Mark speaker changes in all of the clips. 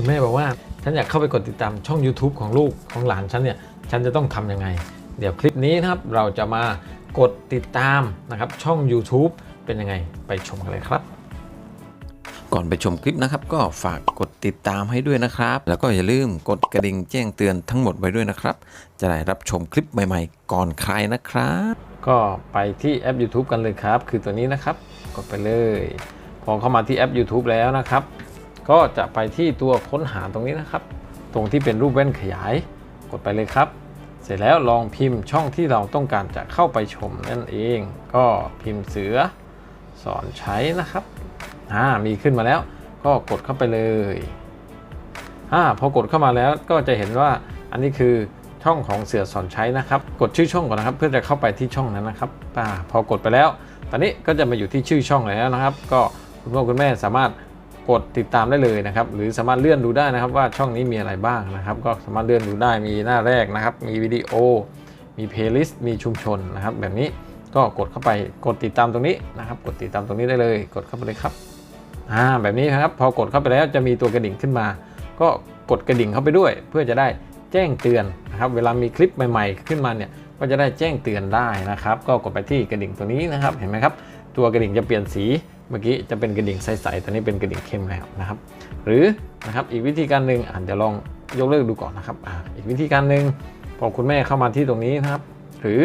Speaker 1: คุณแม่บอกว่าฉันอยากเข้าไปกดติดตามช่อง YouTube ของลูกของหลานฉันเนี่ยฉันจะต้องทำยังไง เดี๋ยวคลิปนี้นะครับเราจะมากดติดตามนะครับช่อง YouTube เป็นยังไงไปชมกันเลยครับ
Speaker 2: ก่อนไปชมคลิปนะครับ ก็ฝากกดติดตามให้ด้วยนะครับ แล้วก็อย่าลืมกดกระดิ่งแจ้งเตือนทั้งหมดไว้ด้วยนะครับ จะได้รับชมคลิปใหม่ๆ ก่อนใครนะครับ
Speaker 1: ก็ไปที่แอป YouTube กันเลยครับ คือตัวนี้นะครับกดไปเลย พอเข้ามาที่แอป YouTube แล้วนะครับ ก็จะไปที่ตัวค้นหาตรงนี้นะครับ ตรงที่เป็นรูปแว่นขยาย กดไปเลยครับ เสร็จแล้วลองพิมพ์ช่องที่เราต้องการจะเข้าไปชมนั่นเอง ก็พิมพ์เสือสอนใช้นะครับอ่ามีขึ้นมาแล้ว ก็กดเข้าไปเลยอ่าพอกดเข้ามาแล้วก็จะเห็นว่าอันนี้คือช่องของเสือสอนใช้นะครับ กดชื่อช่องก่อนนะครับ เพื่อจะเข้าไปที่ช่องนั้นนะครับอ่าพอกดไปแล้ว ตอนนี้ก็จะมาอยู่ที่ชื่อช่องแล้วนะครับ ก็คุณพ่อคุณแม่สามารถ กดติดตามได้เลยนะครับ หรือสามารถเลื่อนดูได้นะครับว่าช่องนี้มีอะไรบ้างนะครับ ก็สามารถเลื่อนดูได้มีหน้าแรกนะครับ มีวิดีโอ มีเพลย์ลิสต์มีชุมชนนะครับ แบบนี้ก็กดเข้าไปกดติดตามตรงนี้นะครับ กดติดตามตรงนี้ได้เลย กดเข้าไปเลยครับอ่าแบบนี้ครับพอกดเข้าไปแล้วจะมีตัวกระดิ่งขึ้นมา ก็กดกระดิ่งเข้าไปด้วย เพื่อจะได้แจ้งเตือนนะครับเวลามีคลิปใหม่ ๆ ขึ้นมาเนี่ยก็จะได้แจ้งเตือนได้นะครับ ก็กดไปที่กระดิ่งตัวนี้นะครับ เห็นไหมครับ ตัวกระดิ่งจะเปลี่ยนสี เมื่อกี้จะเป็นกระดิ่งใสๆตอนนี้เป็นกระดิ่งเข้มแล้วนะครับ หรือนะครับอีกวิธีการหนึ่งอาเดี๋ยวลองยกเลิกดูก่อนนะครับออีกวิธีการหนึ่งพอคุณแม่เข้ามาที่ตรงนี้นะครับ หรือ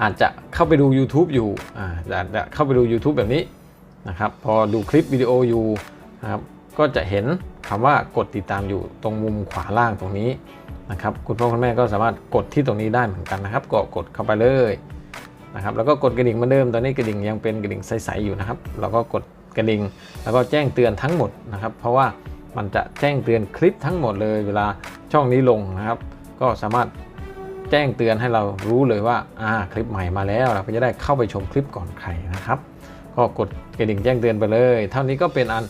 Speaker 1: อาจจะเข้าไปดู YouTube อยู่อาจจะเข้าไปดู YouTube แบบนี้นะครับ พอดูคลิปวิดีโออยู่นะครับก็จะเห็นคำว่ากดติดตามอยู่ตรงมุมขวาล่างตรงนี้นะครับ คุณพ่อคุณแม่ก็สามารถกดที่ตรงนี้ได้เหมือนกันนะครับก็กดเข้าไปเลย นะครับแล้วก็กดกระดิ่งเหมือนเดิมตอนนี้กระดิ่งยังเป็นกระดิ่งใสๆอยู่นะครับเราก็กดกระดิ่งแล้วก็แจ้งเตือนทั้งหมดนะครับ เพราะว่ามันจะแจ้งเตือนคลิปทั้งหมดเลยเวลาช่องนี้ลงนะครับ ก็สามารถแจ้งเตือนให้เรารู้เลยว่าอ่าคลิปใหม่มาแล้ว เราก็จะได้เข้าไปชมคลิปก่อนใครนะครับก็กดกระดิ่งแจ้งเตือนไปเลย เท่านี้ก็เป็นอัน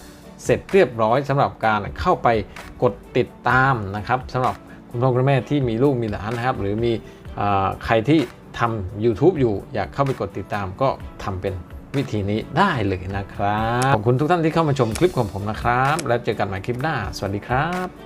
Speaker 1: เสร็จเรียบร้อยสำหรับการเข้าไปกดติดตามนะครับสำหรับคุณพ่อคุณแม่ที่มีลูกมีหลานนะครับ หรือมีอ่าใครที่ ทำ YouTube อยู่อยากเข้าไปกดติดตามก็ทำเป็นวิธีนี้ได้เลยนะครับ ขอบคุณทุกท่านที่เข้ามาชมคลิปของผมนะครับ แล้วเจอกันใหม่คลิปหน้า สวัสดีครับ